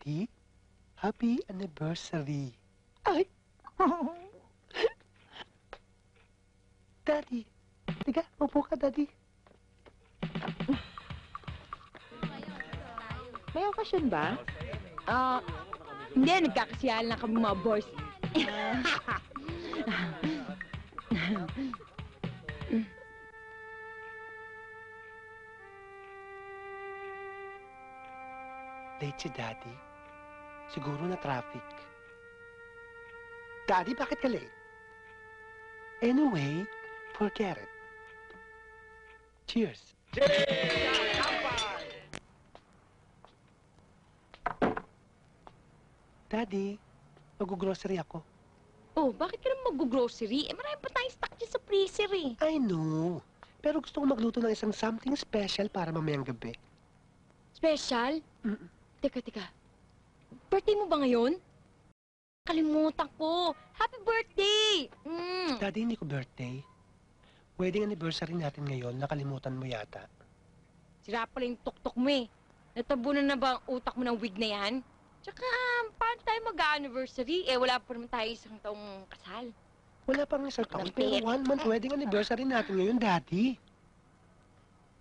Daddy, happy anniversary. Ay! Daddy, tiga, upo ka, Daddy. May okasyon ba? Ah, hindi, nagkakasiyahan lang kami mga boys. Late si Daddy. Siguro na traffic. Daddy, bakit ka late? Anyway, forget it. Cheers. Daddy, mag-grocery ako. oh, bakit ka naman mag-grocery? Eh, marami pa tayong stock dyan sa freezer eh. I know. Pero gusto ko magluto ng isang something special para mamayang gabi. Special? Mm. Teka, teka. Birthday mo ba ngayon? Kalimutan ko. Happy birthday! Mm. Daddy, hindi ko birthday. Wedding anniversary natin ngayon, nakalimutan mo yata. Sira pala yung tuktok mo eh. Natabunan na ba ang utak mo ng wig na yan? Tsaka, paano tayo mag-anniversary? Eh, wala pa naman tayo isang taong kasal. Wala pang isang taon, pero one month wedding anniversary natin ngayon, Daddy.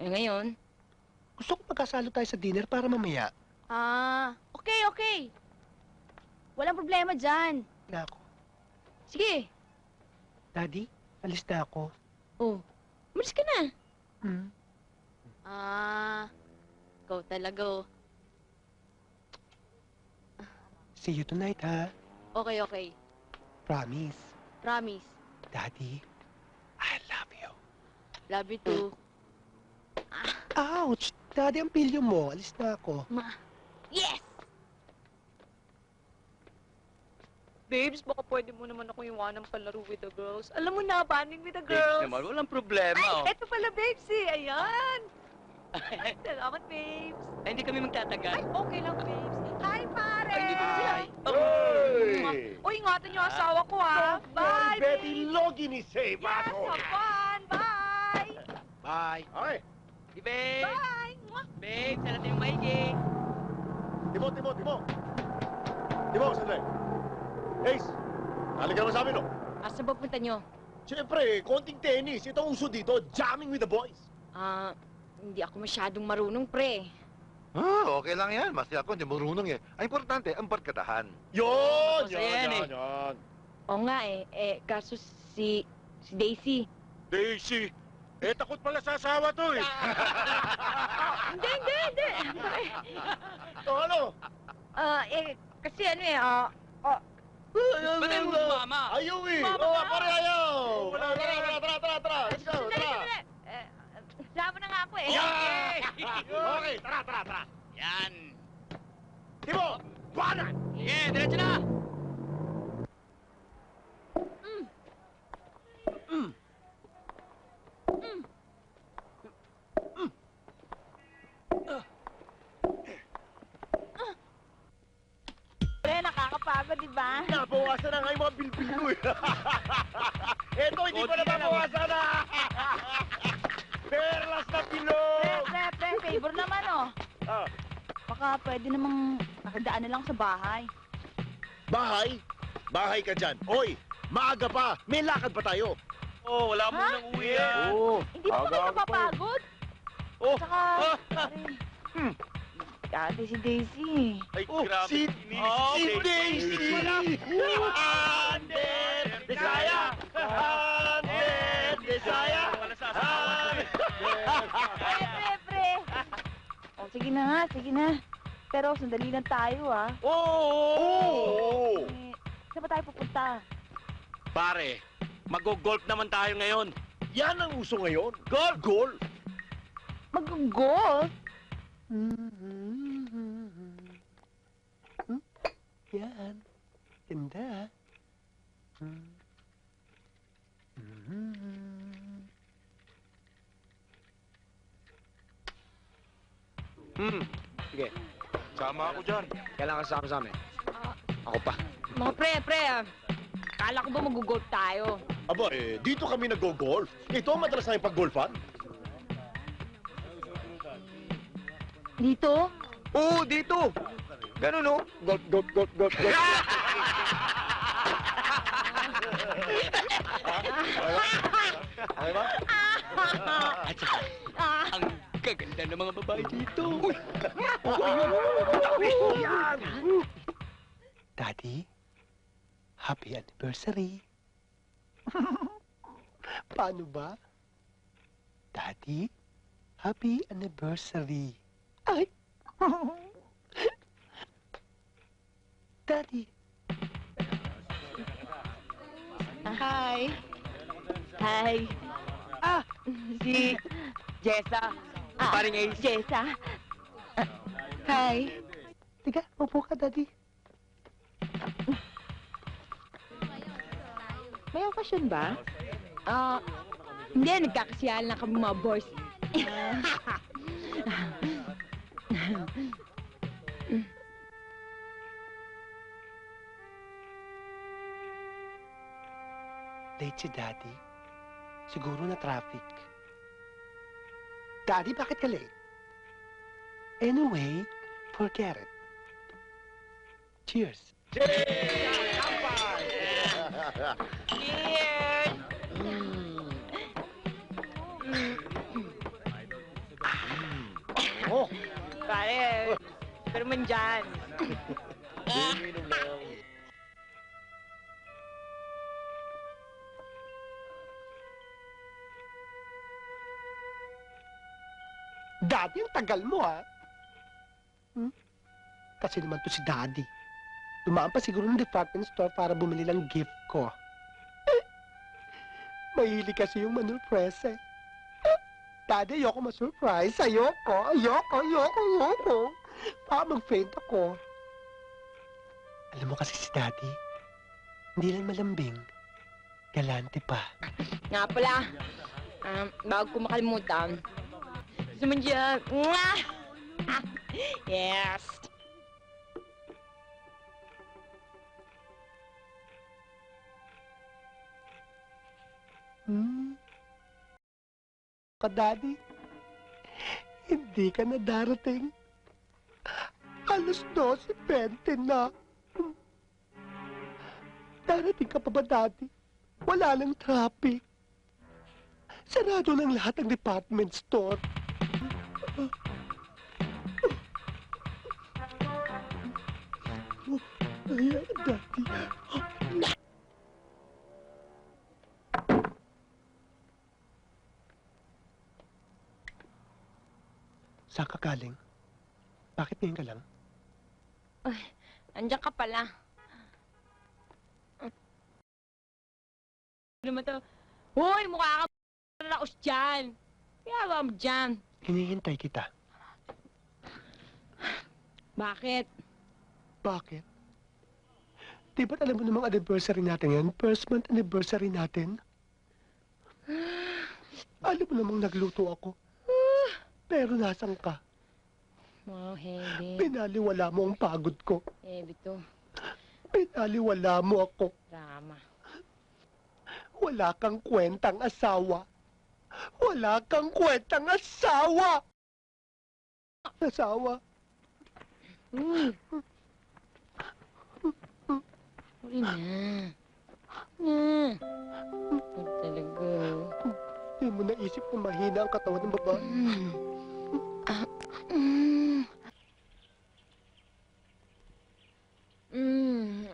Eh, ngayon? Gusto ko magkasalo tayo sa dinner para mamaya. Ah, okay, okay. Walang problema dyan. Na ako. Sige. Daddy, alis na ako. Oh, umalis ka na. Hmm? Ah, ikaw talaga oh. See you tonight, ha? Okay, okay. Promise. Promise. Daddy, I love you. Love you too. Ouch! Daddy, ang pilyo mo. Alis na ako. Yes! Babes, baka pwede mo naman ako iwanan palaro with the girls. Alam mo na, banding with the Babes girls. naman, walang problema. oh. Ay, eto pala, babes eh. Ayan. Salamat, babes. Ay, hindi kami magtatagal. Ay, okay lang, babes. Hi, pare! Ay, hindi ko. Mwah. Uy, ingatan niyo ang asawa ko, ha? Bye, Betty babes. Logi ni Say, Yes, bato. have fun. Bye! Bye. Okay. Di, babe. Bye! Mwah. Babe, sana tayo maigi. Timo, Timo, Timo. Timo, sandali. Ace, nalik ka naman sa amin, no? Asa ba punta nyo? Siyempre, konting tennis. Ito ang uso dito, jamming with the boys. Ah, hindi ako masyadong marunong, pre. Ah, okay lang yan. Masaya ako, hindi marunong eh. Ang importante, ang barkadahan. Yon, Masaya yan, yan, yan, eh. yan. Oo nga eh, eh, kaso si, si Daisy. Daisy, eh takot pala sa asawa to eh. Hindi, hindi, hindi. o ano? Ah, eh, kasi ano eh, ah, Ba't tayo mama? Ayaw eh. Mama Oo, na. pare ayaw. Tara, tara, tara, tara, tara, tara. Let's go, sandali, tara. sandali. Eh, sama na nga ako eh. Yeah! Okay, tara, tara, tara. Yan. Timo, buwanan! Sige, diretso na. Pre, nakakapagod, di ba? Nabawasan na nga yung mga bilbil ko eh. Eto, hindi ko na Konti na lang. mabawasan na. Perlas na Pre, bilog! pre, pre, favor naman, oh. Ah, Baka pwede namang nakadaan na lang sa bahay. bahay? Bahay ka dyan. Oy, maaga pa. May lakad pa tayo. Oh, wala mo Ha? nang uwi yan. Oo. Hindi ba kami napapagod? Oh, Saka, pare, Dati si Daisy. Ay, Oh, grabe. si- Inis si Daisy! Hundred Desaya! Hundred Desaya! Pre, pre, pre. Oh, sige na nga, sige na. Pero sandali lang tayo, ah. Oo! Eh, saan ba tayo pupunta? Pare, mag-golf naman tayo ngayon. Yan ang uso ngayon. Golf! Golf! Mag-golf? Hmm? Yan. Ganda. Hmm. Hmm. Hmm. Sige. Sama ako dyan. Kailangan kasama sa amin. Ah. Ako pa. Mga pre, pre, ah. Kala ko ba mag-golf tayo? Aba, eh, dito kami nag-golf. Ito ang madalas na pag-golfan. Dito? Oo, dito. Ganun, no? Gulp, gulp, gulp, gulp, gulp. Okay ba? At saka, ang gaganda ng mga babae dito. Daddy, happy anniversary. Paano ba? Daddy, happy anniversary. Ay! Daddy, Hi. Hi. Ah, si Jessa. Ah, Paring Ace. Jessa. Ah, hi. tiga, upo ka, Daddy. May okasyon ba? Ah, hindi, nagkakasiyahan lang kami mga boys. si Daddy. Siguro na traffic. Daddy, bakit ka late? Anyway, forget it. Cheers. Oh, Pare, pero man dyan. Daddy, ang tagal mo, ha? Hmm? Kasi naman to si Daddy. Dumaan pa siguro ng department store para bumili ng gift ko. Mahilig kasi yung manurpresa. eh. Daddy, ayoko ma-surprise. Ayoko, ayoko, ayoko, ayoko. Baka mag-faint ako. Alam mo kasi si Daddy, hindi lang malambing. Galante pa. Nga pala, um, bago ko makalimutan, gusto mo dyan, yes! Hmm? Ka, Daddy? Hindi ka na darating. Alas 12.20 na. Darating ka pa ba, Daddy? Wala nang traffic. Sarado ng lahat ng department store. Saan ka galing? Bakit ngayon ka lang? Andiyan ka pala. Ano naman to? Hoy, mukha ka raos dyan. Kaya ba mo dyan? Hinihintay kita. Bakit? Bakit? Di ba't alam mo namang anniversary natin yan? First month anniversary natin? Alam mo namang nagluto ako. Pero nasan ka? Wow, heavy. Pinaliwala mo ang pagod ko. Heavy to. Pinaliwala mo ako. Drama. Wala kang kwentang asawa. Wala kang kwentang asawa! Asawa. Uy. Uy na. Na. Talaga. Hindi mo naisip na mahina ang katawan ng babae. Mm. Ah, mm. Mm.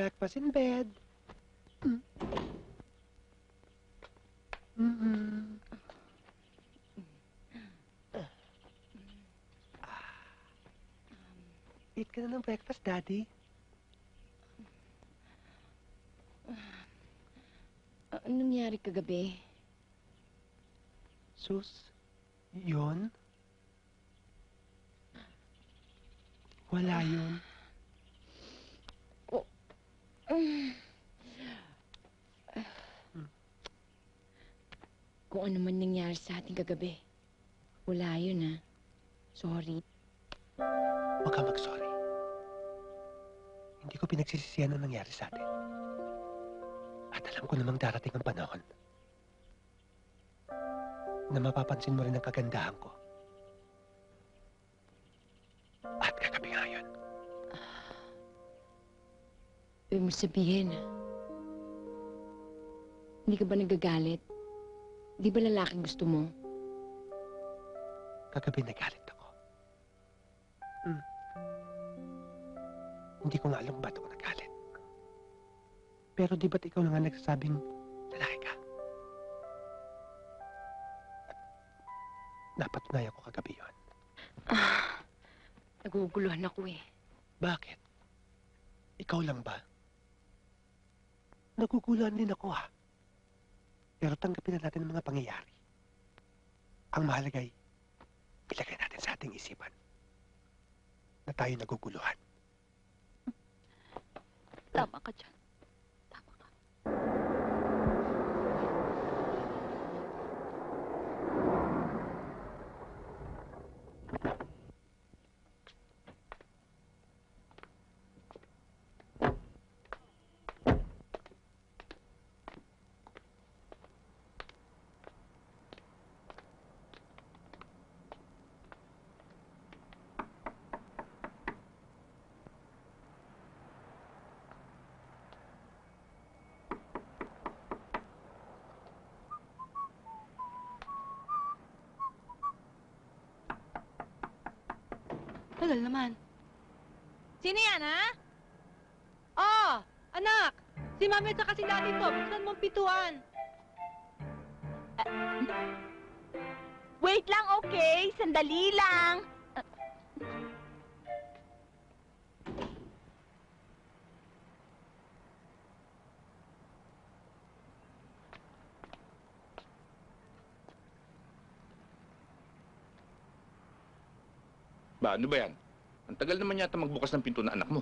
Breakfast in bed. Mm. Mm-mm. Eat ka na ng breakfast, Daddy. Ah, Anong nangyari kagabi? Sus, yun? Wala yun. Kung ano man nangyari sa ating kagabi. Wala yun, ha? Sorry. Huwag ka mag-sorry. Hindi ko pinagsisisihan ang nangyari sa atin. At alam ko namang darating ang panahon na mapapansin mo rin ang kagandahan ko. Ibig mo sabihin, hindi ka ba nagagalit? Di ba lalaking gusto mo? Kagabi nagalit ako. Hmm. Hindi ko nga alam ba't ako nagalit. Pero di ba't ikaw na nga nagsasabing lalaki ka? At napatunayan ko kagabi yun. Ah, naguguluhan ako eh. Bakit? Ikaw lang ba? Naguguluhan din ako ha. Pero tanggapin na natin ang mga pangyayari. Ang mahalagay, ilagay natin sa ating isipan na tayo naguguluhan. Tama ka dyan. Tagal naman. Sino yan, ha? Oh, anak! Si mami at saka si daddy to. Buksan mong pituan. Wait lang, okay? Sandali lang. Ba, ano ba yan? Ang tagal naman yata magbukas ng pinto na anak mo.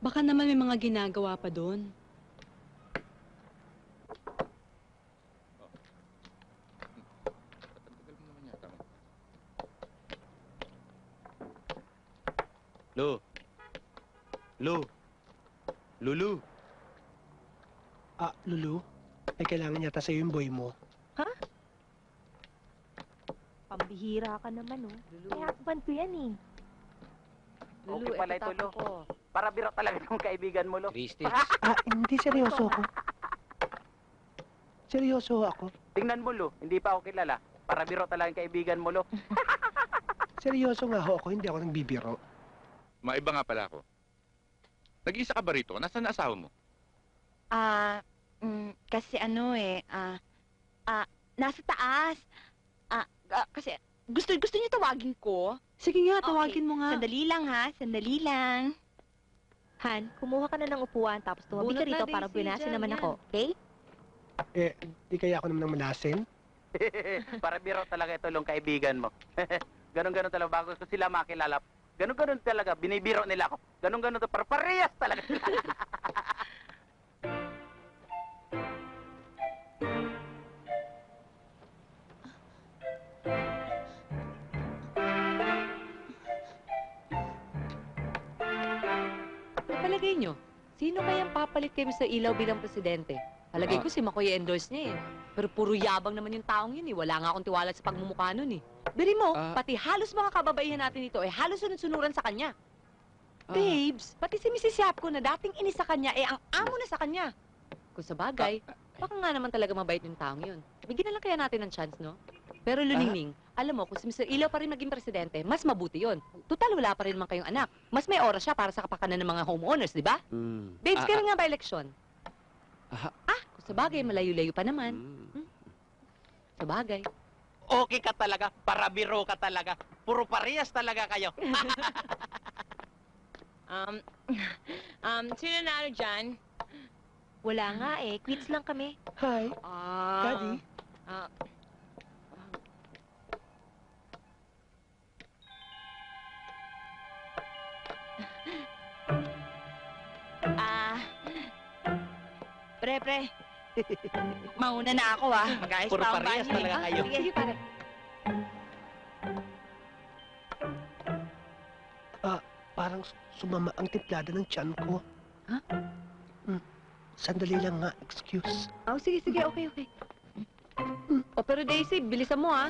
Baka naman may mga ginagawa pa doon. Lu. Lu. Lulu. Ah, Lulu, ay kailangan yata sa'yo yung boy mo. Pambihira ka naman, oh. Kaya husband ko yan, eh. Okay pala ito, Lo. Para biro talaga ng kaibigan mo, Lo. Christy. Ah, hindi seryoso ako. Seryoso ako. Tingnan mo, Lo. Hindi pa ako kilala. Para biro talaga ng kaibigan mo, Lo. Seryoso nga ho ako, hindi ako nagbibiro. Maiba nga pala ako. Nag-iisa ka ba rito? Nasaan na asawa mo? Ah, mm, kasi ano eh, ah, ah, nasa taas. Ah, kasi gusto gusto niyo tawagin ko? Sige nga, Okay. tawagin mo nga. Sandali lang ha, sandali lang. Han, kumuha ka na ng upuan tapos tumabi ka Bunot na, rito para Daisy, dyan, naman yan. ako, okay? Eh, di kaya ako naman ng malasin? para biro talaga ito ng kaibigan mo. Ganon-ganon talaga. Bago ko sila makilala, ganon-ganon talaga. Binibiro nila ako. Ganon-ganon to. Para parehas talaga sila. sino kayang papalit kayo sa ilaw bilang presidente? Palagay Ah. ko si Makoy endorse niya eh. Pero puro yabang naman yung taong yun eh. Wala nga akong tiwala sa pagmumukha nun eh. Biri mo, Ah. pati halos mga kababaihan natin ito eh halos sunod-sunuran sa kanya. Ah. Babes, pati si Mrs. Yapko na dating inis sa kanya eh ang amo na sa kanya. Kung sa bagay, baka nga naman talaga mabait yung taong yun. Bigyan na lang kaya natin ng chance, no? Pero Luningning, alam mo, kung si Mr. Ilaw pa rin maging presidente, mas mabuti yon. Total, wala pa rin naman kayong anak. Mas may oras siya para sa kapakanan ng mga homeowners, di ba? Hmm. Babes, Ah, kailan nga ba eleksyon? Ah. Ah, kung sa bagay, malayo-layo pa ah, naman. hmm. Sa bagay. okay ka talaga. Para biro ka talaga. Puro parehas talaga kayo. Um, um, sino na ano dyan? Wala nga eh, quits lang kami. Hi, Ah. Daddy. Ah. Ah, Pre, pre. Mauna na ako, ah. Mag-ayos Puro pa ang banyo, talaga ah, kayo. Sige, pare. Ah, parang sumama ang templada ng tiyan ko. Ha? Hmm. Sandali lang nga, excuse. Oh, sige, sige. Okay, okay. O, pero Daisy, bilisan mo, ah.